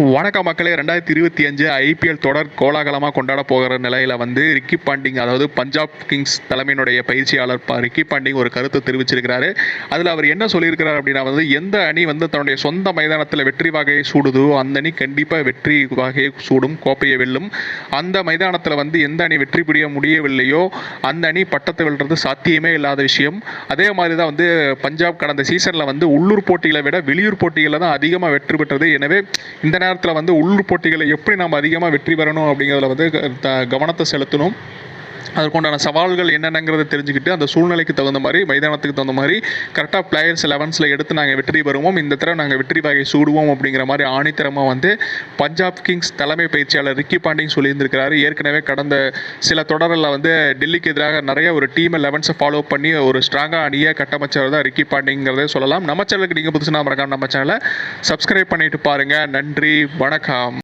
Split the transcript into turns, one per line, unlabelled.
வணக்கம் மக்களே. ரெண்டாயிரத்தி இருபத்தி அஞ்சு ஐபிஎல் தொடர் கோலாகலமாக கொண்டாட போகிற நிலையில் வந்து ரிக்கி பாண்டிங் அதாவது பஞ்சாப் கிங்ஸ் தலைமையினுடைய பயிற்சியாளர் ப- ரிக்கி பாண்டிங் ஒரு கருத்து தெரிவிச்சிருக்கிறாரு. அதில் அவர் என்ன சொல்லியிருக்கிறார் அப்படின்னா வந்து எந்த அணி வந்து தன்னுடைய சொந்த மைதானத்தில் வெற்றி வகையை சூடுதோ அந்த அணி கண்டிப்பாக வெற்றி வகையை சூடும் கோப்பையை வெல்லும். அந்த மைதானத்தில் வந்து எந்த அணி வெற்றி புரிய முடியவில்லையோ அந்த அணி பட்டத்தை வெல்றது சாத்தியமே இல்லாத விஷயம். அதே மாதிரி தான் வந்து பஞ்சாப் கடந்த சீசனில் வந்து உள்ளூர் போட்டிகளை விட வெளியூர் போட்டிகளில் தான் அதிகமாக வெற்றி பெற்றது. எனவே இந்த நேரத்தில் வந்து உள்ளூர் போட்டிகளை எப்படி நம்ம அதிகமாக வெற்றி பெறணும் அப்படிங்கிறதுல வந்து கவனத்தை செலுத்தணும். அதற்குண்டான சவால்கள் என்னென்னங்கிறத தெரிஞ்சுக்கிட்டு அந்த சூழ்நிலைக்கு தகுந்த மாதிரி மைதானத்துக்கு தகுந்த மாதிரி கரெக்டாக பிளேயர்ஸ் லெவன்ஸில் எடுத்து நாங்கள் வெற்றி பெறுவோம். இந்த தடவை நாங்கள் வெற்றி வகை சூடுவோம் அப்படிங்கிற மாதிரி ஆணித்தரமாக வந்து பஞ்சாப் கிங்ஸ் தலைமை பயிற்சியாளர் ரிக்கி பாண்டிங் சொல்லியிருந்திருக்கிறாரு. ஏற்கனவே கடந்த சில தொடரில் வந்து டெல்லிக்கு எதிராக நிறைய ஒரு டீமை லெவன்ஸை ஃபாலோ பண்ணி ஒரு ஸ்ட்ராங்காக அணியை கட்டமைச்சவர் தான் ரிக்கி பாண்டிங்கிறதே சொல்லலாம். நம்ம சேனலுக்கு நீங்கள் புதுசுனா மறக்காம நம்ம சேனலை சப்ஸ்கிரைப் பண்ணிட்டு பாருங்கள் நன்றி வணக்கம்.